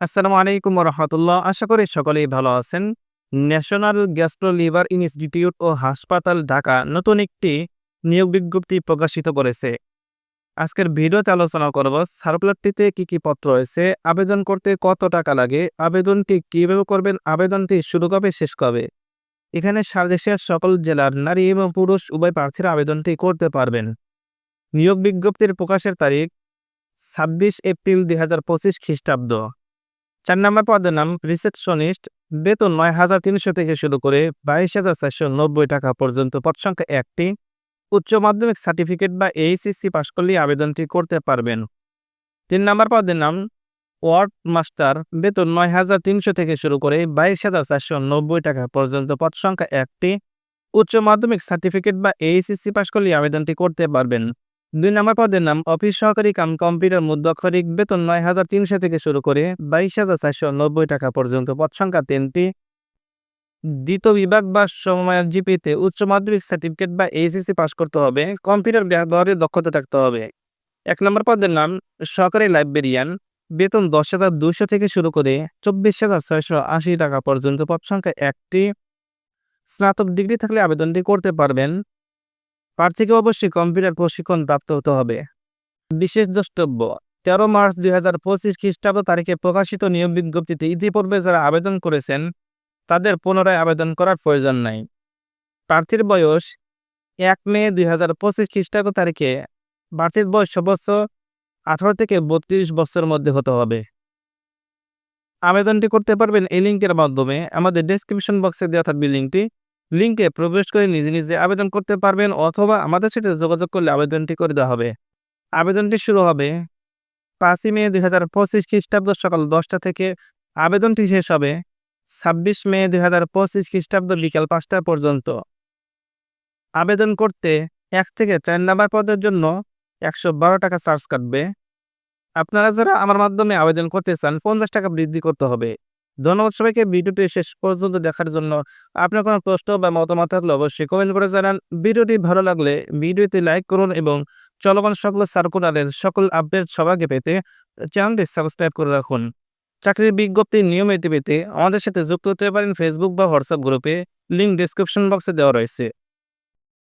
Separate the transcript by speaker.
Speaker 1: আসসালামু আলাইকুম রহমতুল্লাহ আশা করি সকলেই ভালো আছেন। ন্যাশনাল গ্যাস্ট্রো লিভার ইনস্টিটিউট ও হাসপাতাল ঢাকা নতুন একটি নিয়োগ বিজ্ঞপ্তি প্রকাশিত করেছে। আজকের ভিডিওতে আলোচনা করব, সার্কুলারটিতে কি কি পত্র রয়েছে, আবেদন করতে কত টাকা লাগে, আবেদনটি কীভাবে করবেন, আবেদনটি শুরু কবে, শেষ কবে? এখানে সারদেশের সকল জেলার নারী এবং পুরুষ উভয় প্রার্থীরা আবেদনটি করতে পারবেন। নিয়োগ বিজ্ঞপ্তির প্রকাশের তারিখ ছাব্বিশ এপ্রিল দুই পঁচিশ খ্রিস্টাব্দ। চার নম্বর পদের নাম রিসেপশনিস্ট। বেতন নয় হাজার তিনশো থেকে শুরু করে বাইশ হাজার চারশো নব্বই টাকা পর্যন্ত পদ সংখ্যা একটি। উচ্চ মাধ্যমিক সার্টিফিকেট বা এইচএসসি পাশ করলে আবেদনটি করতে পারবেন। তিন নম্বর পদের নাম ওয়ার্ড মাস্টার। বেতন নয় হাজার তিনশো থেকে শুরু করে বাইশ হাজার চারশো নব্বই টাকা পর্যন্ত পদ সংখ্যা একটি। উচ্চ মাধ্যমিক সার্টিফিকেট বা এইচএসসি পাশ করলে আবেদনটি করতে পারবেন। দুই নম্বর পদের নাম, অফিস সহকারী কাম কম্পিউটার মুদ্রাক্ষরিক বেতন নয় হাজার তিনশো থেকে শুরু করে বাইশ হাজার চারশো নব্বই টাকা পর্যন্ত পদ সংখ্যা তিনটি। দ্বিতীয় বিভাগ বা জিপিতে উচ্চ মাধ্যমিক সার্টিফিকেট বা এইচএসসি পাস করতে হবে, কম্পিউটার ব্যবহারে দক্ষতা থাকতে হবে। এক নম্বর পদের নাম, সহকারী লাইব্রেরিয়ান, বেতন দশ হাজার দুশো থেকে শুরু করে চব্বিশ হাজার ছয়শো আশি টাকা পর্যন্ত পদ সংখ্যা একটি। স্নাতক ডিগ্রি থাকলে আবেদনটি করতে পারবেন। প্রার্থীকে অবশ্যই কম্পিউটার প্রশিক্ষণ প্রাপ্ত হতে হবে। বিশেষ দ্রষ্টব্য, তেরো মার্চ দুই হাজার পঁচিশ খ্রিস্টাব্দ তারিখে প্রকাশিত নিয়োগ বিজ্ঞপ্তিতে ইতিপূর্বে যারা আবেদন করেছেন, তাদের পুনরায় আবেদন করার প্রয়োজন নাই। প্রার্থীর বয়স, এক মে দুই হাজার পঁচিশ খ্রিস্টাব্দ তারিখে প্রার্থীর বয়স সর্বোচ্চ আঠারো থেকে বত্রিশ বছরের মধ্যে হতে হবে। আবেদনটি করতে পারবেন এই লিঙ্কের মাধ্যমে। আমাদের ডেসক্রিপশন বক্সে দেওয়া থাকবে লিঙ্কটি। লিঙ্কে প্রবেশ করে নিজে নিজে আবেদন করতে পারবেন অথবা আমাদের সাথে যোগাযোগ করলে আবেদনটি করে দেওয়া হবে। আবেদনটি শুরু হবে পাঁচই মে দুই হাজার পঁচিশ খ্রিস্টাব্দ সকাল দশটা থেকে। আবেদনটি শেষ হবে ছাব্বিশ মে দুই হাজার পঁচিশ খ্রিস্টাব্দ বিকাল পাঁচটা পর্যন্ত। আবেদন করতে এক থেকে চার নাম্বার পদের জন্য একশো বারো টাকা চার্জ কাটবে। আপনারা যারা আমার মাধ্যমে আবেদন করতে চান, পঞ্চাশ টাকা বৃদ্ধি করতে হবে। ধন্যবাদ সবাইকে। ভিডিওটি শেষ পর্যন্ত দেখার জন্য আপনার কোনো প্রশ্ন বা মতামত থাকলে অবশ্যই কমেন্ট করে জানান। ভিডিওটি ভালো লাগলে ভিডিওতে লাইক করুন এবং চলমান সকল সার্কুলারের সকল আপডেট সবাইকে পেতে চ্যানেলটি সাবস্ক্রাইব করে রাখুন। চাকরির বিজ্ঞপ্তি নিয়মিত পেতে আমাদের সাথে যুক্ত হতে পারেন ফেসবুক বা হোয়াটসঅ্যাপ গ্রুপে লিঙ্ক ডিসক্রিপশন বক্সে দেওয়া রয়েছে।